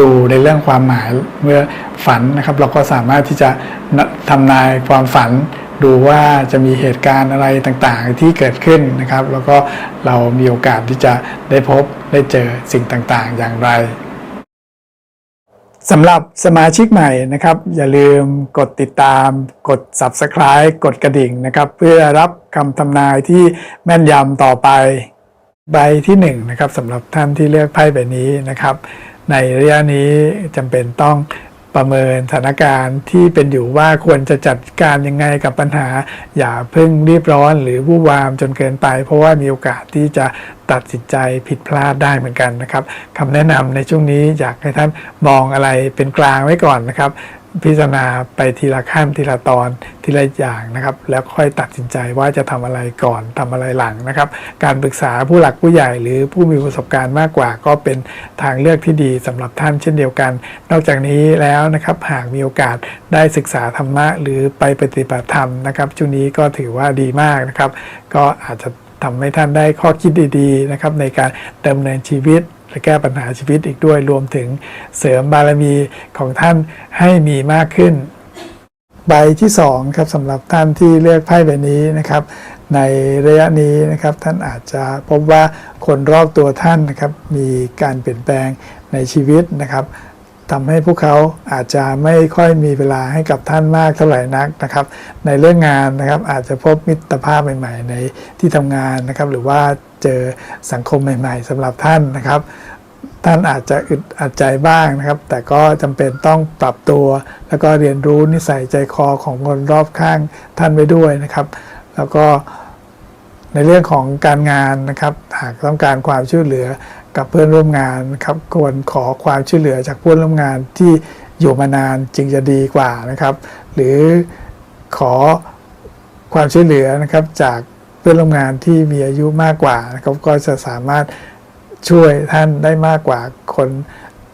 ดูในเรื่องความหมายเมื่อฝันนะครับ เราก็สามารถที่จะทำนายความฝัน ดูว่าจะมีเหตุการณ์อะไรต่างๆที่เกิดขึ้นนะครับ แล้วก็เรามีโอกาสที่จะได้พบได้เจอสิ่งต่างๆ อย่างไรสำหรับสมาชิกใหม่นะครับ อย่าลืมกดติดตาม กด Subscribe กดกระดิ่งนะครับ เพื่อรับคำทำนายที่แม่นยำต่อไป ใบที่1นงนะครับสำหรับท่านที่เลือกไพ่ใบนี้นะครับ ในระยะนี้จำเป็นต้องประเมินสถานการณ์ที่เป็นอยู่ว่าควรจะจัดการยังไงกับปัญหา อย่าเพิ่งรีบร้อนหรือวู่วามจนเกินไป เพราะว่ามีโอกาสที่จะตัดสินใจผิดพลาดได้เหมือนกันนะครับคำแนะนำในช่วงนี้อยากให้ท่านมองอะไรเป็นกลางไว้ก่อนนะครับ พิจารณาไปทีละขั้นทีละตอนทีละอย่างนะครับ แล้วค่อยตัดสินใจว่าจะทำอะไรก่อนทำอะไรหลังนะครับ การปรึกษาผู้หลักผู้ใหญ่หรือผู้มีประสบการณ์มากกว่า ก็เป็นทางเลือกที่ดีสำหรับท่านเช่นเดียวกัน นอกจากนี้แล้วนะครับหากมีโอกาสได้ศึกษาธรรมะหรือไปปฏิบัติธรรมนะครับช่วงนี้ก็ถือว่าดีมากนะครับ ก็อาจจะทำให้ท่านได้ข้อคิดดีๆนะครับในการดำเนินชีวิต และแก้ปัญหาชีวิตอีกด้วยรวมถึงเสริมบารมีของท่านให้มีมากขึ้น ใบที่2ครับสำหรับท่านที่เลือกไพ่ใบนี้นะครับ ในระยะนี้นะครับท่านอาจจะพบว่าคนรอบตัวท่านนะครับมีการเปลี่ยนแปลงในชีวิตนะครับ ทำให้พวกเขาอาจจะไม่ค่อยมีเวลาให้กับท่านมากเท่าไหร่นักนะครับ ในเรื่องงานนะครับอาจจะพบมิตรภาพใหม่ ๆ ในที่ทำงานนะครับ หรือว่าเจอสังคมใหม่ ๆสำหรับท่านนะครับท่านอาจจะอึดอัดใจบ้างนะครับ แต่ก็จำเป็นต้องปรับตัว แล้วก็เรียนรู้นิสัยใจคอของคนรอบข้างท่านไปด้วยนะครับ แล้วก็ในเรื่องของการงานนะครับ หากต้องการความช่วยเหลือ กับเพื่อนร่วมงานครับควรขอความช่วยเหลือจากเพื่อนร่วมงานที่อยู่มานานจึงจะดีกว่านะครับ หรือขอความช่วยเหลือนะครับจากเพื่อนร่วมงานที่มีอายุมากกว่านะครับก็จะสามารถช่วยท่านได้มากกว่าคน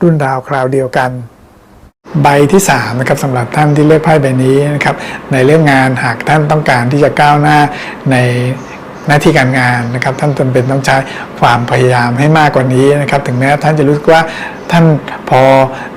รุ่นราวคราวเดียวกัน ใบที่3นะครับสำหรับท่านที่เลือกไพ่ใบนี้นะครับในเรื่องงานหากท่านต้องการที่จะก้าวหน้าใน หน้าที่การงานนะครับ ท่านจำเป็นต้องใช้ความพยายามให้มากกว่านี้นะครับ ถึงแม้ท่านจะรู้สึกว่าท่านพอ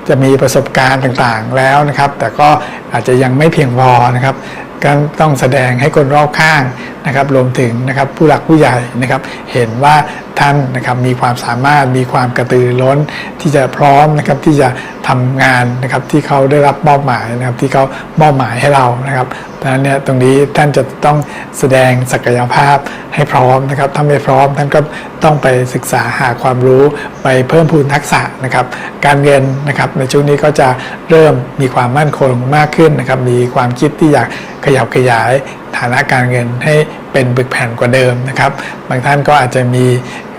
จะมีประสบการณ์ต่างๆแล้วนะครับ แต่ก็อาจจะยังไม่เพียงพอนะครับก็ต้องแสดงให้คนรอบข้างนะครับรวมถึงนะครับผู้หลักผู้ใหญ่นะครับเห็นว่าท่านนะครับมีความสามารถมีความกระตือร้นที่จะพร้อมนะครับที่จะทำงานนะครับที่เขาได้รับมอบหมายนะครับที่เขามอบหมายให้เรานะครับดังนั้นเนี่ยตรงนี้ท่านจะต้องแสดงศักยภาพให้พร้อมนะครับถ้าไม่พร้อมท่านก็ต้องไปศึกษาหาความรู้ไปเพิ่มพูนทักษะนะครับการเงินนะครับในช่วงนี้ก็จะเริ่มมีความมั่นคงมากขึ้นนะครับมีความคิดที่อยากขยับขยาย ฐานะการเงินให้เป็นบึกแผ่นกว่าเดิมนะครับ บางท่านก็อาจจะมี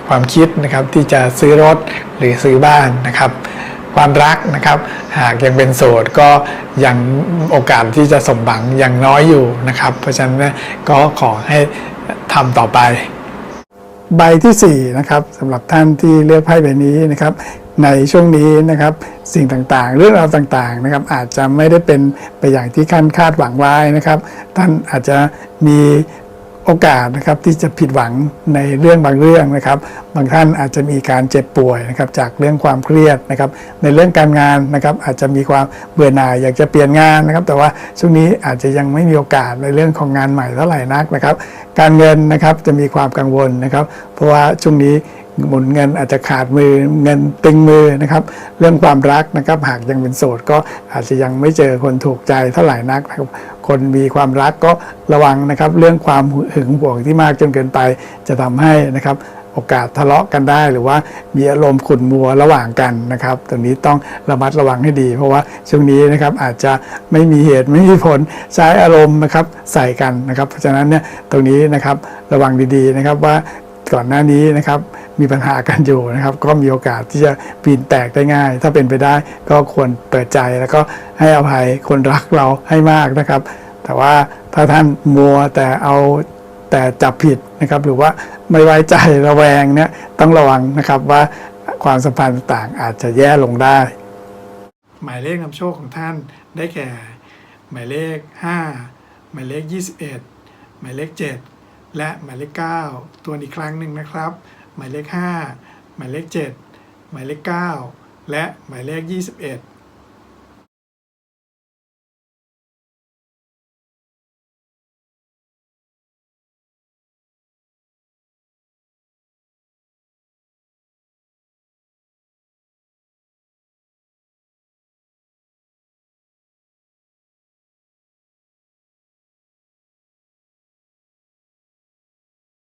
ความคิดนะครับที่จะซื้อรถหรือซื้อบ้านนะครับ ความรักนะครับ หากยังเป็นโสดก็ยังโอกาสที่จะสมหวังยังน้อยอยู่นะครับ เพราะฉะนั้นก็ขอให้ทำต่อไปใบที่4นะครับสำหรับท่านที่เลือกไพ่ใบนี้นะครับ ในช่วงนี้นะครับสิ่งต่างๆ เรื่องราวต่างๆนะครับอาจจะไม่ได้เป็นไปอย่างที่ท่านคาดหวังไว้นะครับ ท่านอาจจะมีโอกาสนะครับที่จะผิดหวังในเรื่องบางเรื่องนะครับ บางท่านอาจจะมีการเจ็บป่วยนะครับจากเรื่องความเครียดนะครับ ในเรื่องการงานนะครับอาจจะมีความเบื่อหน่ายอยากจะเปลี่ยนงานนะครับ แต่ว่าช่วงนี้อาจจะยังไม่มีโอกาสในเรื่องของงานใหม่เท่าไหร่นักนะครับ การเงินนะครับจะมีความกังวลนะครับ เพราะว่าช่วงนี้ หมุนเงินอาจจะขาดมือเงินตึงมือนะครับ เรื่องความรักนะครับ หากยังเป็นโสดก็อาจจะยังไม่เจอคนถูกใจเท่าไหร่นักนะครับคนมีความรักก็ระวังนะครับ เรื่องความหึงหวงที่มากจนเกินไปจะทำให้นะครับโอกาสทะเลาะกันได้หรือว่ามีอารมณ์ขุ่นมัวระหว่างกันนะครับ ตรงนี้ต้องระมัดระวังให้ดี เพราะว่าช่วงนี้นะครับอาจจะไม่มีเหตุไม่มีผลใช้อารมณ์นะครับใส่กันนะครับ เพราะฉะนั้นเนี่ยตรงนี้นะครับระวังดีๆนะครับว่า ก่อนหน้านี้นะครับมีปัญหากันอยู่นะครับ ก็มีโอกาสที่จะปีนแตกได้ง่าย ถ้าเป็นไปได้ก็ควรเปิดใจแล้วก็ให้อภัยคนรักเราให้มากนะครับ แต่ว่าถ้าท่านมัวแต่เอาแต่จับผิดนะครับ หรือว่าไม่ไว้ใจระแวงเนี่ยต้องระวังนะครับว่าความสัมพันธ์ต่างอาจจะแย่ลงได้ หมายเลขนำโชคของท่านได้แก่ หมายเลข 5 หมายเลข 21 หมายเลข 7 และหมายเลข 9 ตัวอีกครั้งหนึ่งนะครับ หมายเลข 5 หมายเลข 7 หมายเลข 9 และหมายเลข 21